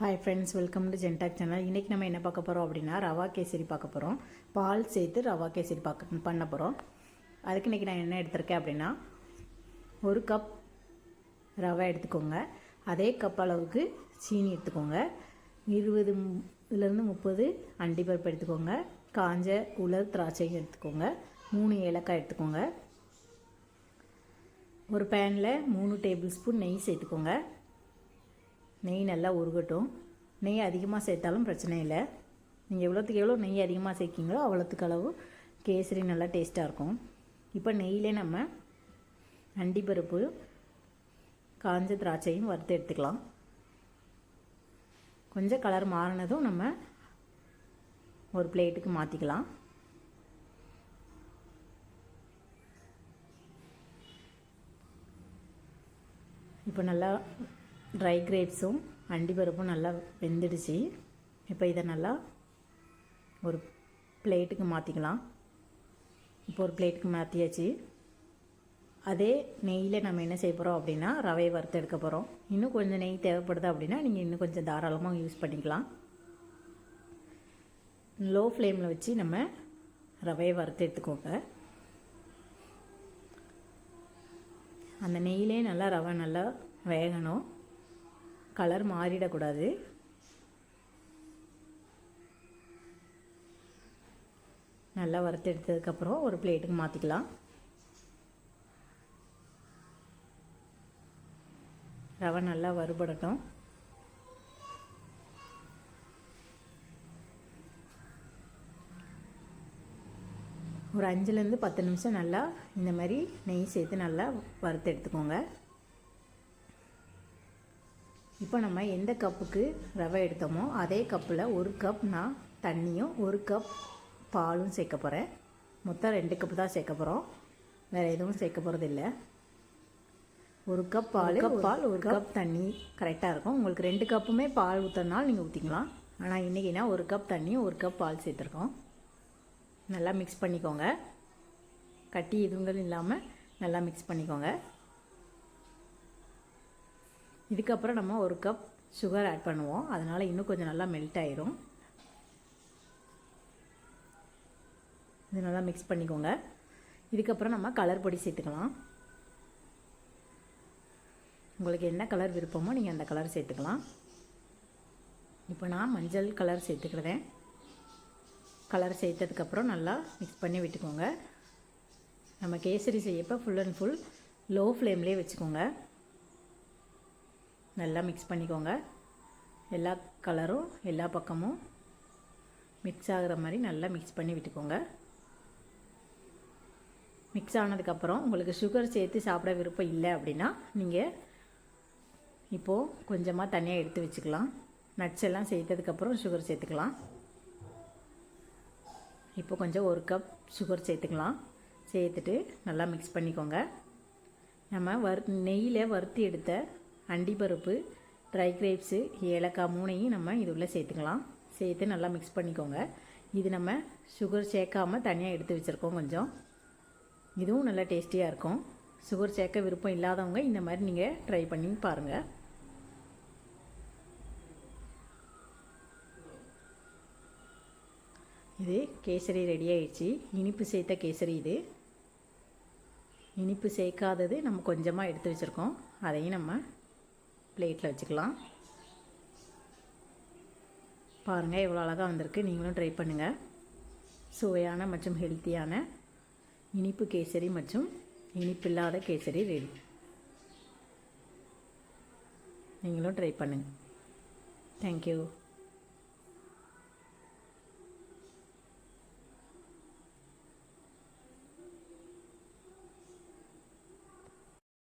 Hi friends welcome to ஜென்டாக் channel இன்றைக்கி நம்ம என்ன பார்க்க போகிறோம் அப்படின்னா ரவா கேசரி பார்க்க போகிறோம் பால் சேர்த்து ரவா கேசரி பார்க்க பண்ண போகிறோம் அதுக்கு இன்றைக்கி நான் என்ன எடுத்திருக்கேன் அப்படின்னா ஒரு கப் ரவை எடுத்துக்கோங்க. அதே கப் அளவுக்கு சீனி எடுத்துக்கோங்க. இருபது இதுலேருந்து முப்பது அண்டி பருப்பு எடுத்துக்கோங்க. காஞ்ச உலர் திராட்சையும் எடுத்துக்கோங்க. மூணு ஏலக்காய் எடுத்துக்கோங்க. ஒரு பேனில் மூணு டேபிள் ஸ்பூன் நெய் சேர்த்துக்கோங்க. நெய் நல்லா உருகட்டும். நெய் அதிகமாக சேர்த்தாலும் பிரச்சனை இல்லை. நீங்கள் எவ்வளோத்துக்கு எவ்வளோ நெய் அதிகமாக சேர்க்கிங்களோ அவ்வளோத்துக்கு அளவு கேசரி நல்லா டேஸ்ட்டாக இருக்கும். இப்போ நெய்யிலே நம்ம அண்டிப்பருப்பு காஞ்ச திராட்சையும் வறுத்து எடுத்துக்கலாம். கொஞ்சம் கலர் மாறினதும் நம்ம ஒரு பிளேட்டுக்கு மாற்றிக்கலாம் இப்போ நல்லா ட்ரை கிரேப்ஸும் அண்டி பருப்பும் நல்லா வெந்துடுச்சு. இப்போ இதை நல்லா ஒரு பிளேட்டுக்கு மாற்றிக்கலாம் இப்போ ஒரு பிளேட்டுக்கு மாற்றியாச்சு அதே நெய்யில் நம்ம என்ன செய்ய போகிறோம் அப்படின்னா ரவையை வறுத்து எடுக்க போகிறோம் இன்னும் கொஞ்சம் நெய் தேவைப்படுது அப்படின்னா நீங்கள் இன்னும் கொஞ்சம் தாராளமாக யூஸ் பண்ணிக்கலாம். லோ ஃப்ளேமில் வச்சு நம்ம ரவையை வறுத்து எடுத்துக்கோங்க. அந்த நெய்யிலே நல்லா ரவை நல்லா வேகணும். கலர் மாறிடக்கூடாது. நல்லா வறுத்து எடுத்ததுக்கப்புறம் ஒரு பிளேட்டுக்கு மாற்றிக்கலாம் ரவை நல்லா வறுபடட்டும். ஒரு அஞ்சுலேருந்து பத்து நிமிஷம் நல்லா இந்த மாதிரி நெய் சேர்த்து நல்லா வறுத்து எடுத்துக்கோங்க. இப்போ நம்ம எந்த கப்புக்கு ரவை எடுத்தோமோ அதே கப்பில் ஒரு கப் நான் தண்ணியும் ஒரு கப் பாலும் சேர்க்க போகிறேன் மொத்தம் ரெண்டு கப் தான் சேர்க்க போகிறோம் வேறு எதுவும் சேர்க்க போகிறது இல்லை. ஒரு கப் பால் கப் பால் ஒரு கப் தண்ணி கரெக்டாக இருக்கும். உங்களுக்கு ரெண்டு கப்புமே பால் ஊற்றுறனால நீங்கள் ஊற்றிக்கலாம் ஆனால் இன்றைக்கினா ஒரு கப் தண்ணியும் ஒரு கப் பால் சேர்த்துருக்கோம். நல்லா மிக்ஸ் பண்ணிக்கோங்க. கட்டி எதுவும் இல்லாமல் நல்லா மிக்ஸ் பண்ணிக்கோங்க. இதுக்கப்புறம் நம்ம ஒரு கப் சுகர் ஆட் பண்ணுவோம். அதனால் இன்னும் கொஞ்சம் நல்லா மெல்ட் ஆயிரும். இது நல்லா மிக்ஸ் பண்ணிக்கோங்க. இதுக்கப்புறம் நம்ம கலர் பொடி சேர்த்துக்கலாம். உங்களுக்கு என்ன கலர் விருப்பமோ நீங்கள் அந்த கலர் சேர்த்துக்கலாம். இப்போ நான் மஞ்சள் கலர் சேர்த்துக்கிறேன். கலர் சேர்த்ததுக்கப்புறம் நல்லா மிக்ஸ் பண்ணி விட்டுக்கோங்க. நம்ம கேசரி செய்யப்போ ஃபுல் அண்ட் ஃபுல் லோ ஃப்ளேம்லேயே வச்சுக்கோங்க. நல்லா மிக்ஸ் பண்ணிக்கோங்க. எல்லா கலரும் எல்லா பக்கமும் மிக்ஸ் ஆகிற மாதிரி நல்லா மிக்ஸ் பண்ணி விட்டுக்கோங்க. மிக்ஸ் ஆனதுக்கப்புறம் உங்களுக்கு சுகர் சேர்த்து சாப்பிட விருப்பம் இல்லை அப்படின்னா நீங்கள் இப்போது கொஞ்சமாக தனியாக எடுத்து வச்சுக்கலாம். நட்ஸ் எல்லாம் சேர்த்ததுக்கப்புறம் சுகர் சேர்த்துக்கலாம். இப்போ கொஞ்சம் ஒரு கப் சுகர் சேர்த்துக்கலாம். சேர்த்துட்டு நல்லா மிக்ஸ் பண்ணிக்கோங்க. நம்ம வறு நெய்யில் வறுத்தி எடுத்த அண்டிப்பருப்பு ட்ரை கிரேப்ஸு ஏலக்காய் மூணையும் நம்ம இது உள்ளே சேர்த்துக்கலாம். சேர்த்து நல்லா மிக்ஸ் பண்ணிக்கோங்க. இது நம்ம சுகர் சேர்க்காமல் தனியாக எடுத்து வச்சுருக்கோம் கொஞ்சம். இதுவும் நல்லா டேஸ்டியாக இருக்கும். சுகர் சேர்க்க விருப்பம் இல்லாதவங்க இந்த மாதிரி நீங்கள் ட்ரை பண்ணி பாருங்கள் இது கேசரி ரெடி ஆயிடுச்சு. இனிப்பு சேர்த்த கேசரி இது. இனிப்பு சேர்க்காதது நம்ம கொஞ்சமாக எடுத்து வச்சுருக்கோம். அதையும் நம்ம பிளேட்டில் வச்சுக்கலாம். பாருங்கள் எவ்வளோ அழகாக வந்திருக்கு. நீங்களும் ட்ரை பண்ணுங்கள் சுவையான மற்றும் ஹெல்த்தியான இனிப்பு கேசரி மற்றும் இனிப்பில்லாத கேசரி ரெடி. நீங்களும் ட்ரை பண்ணுங்கள் தேங்க்யூ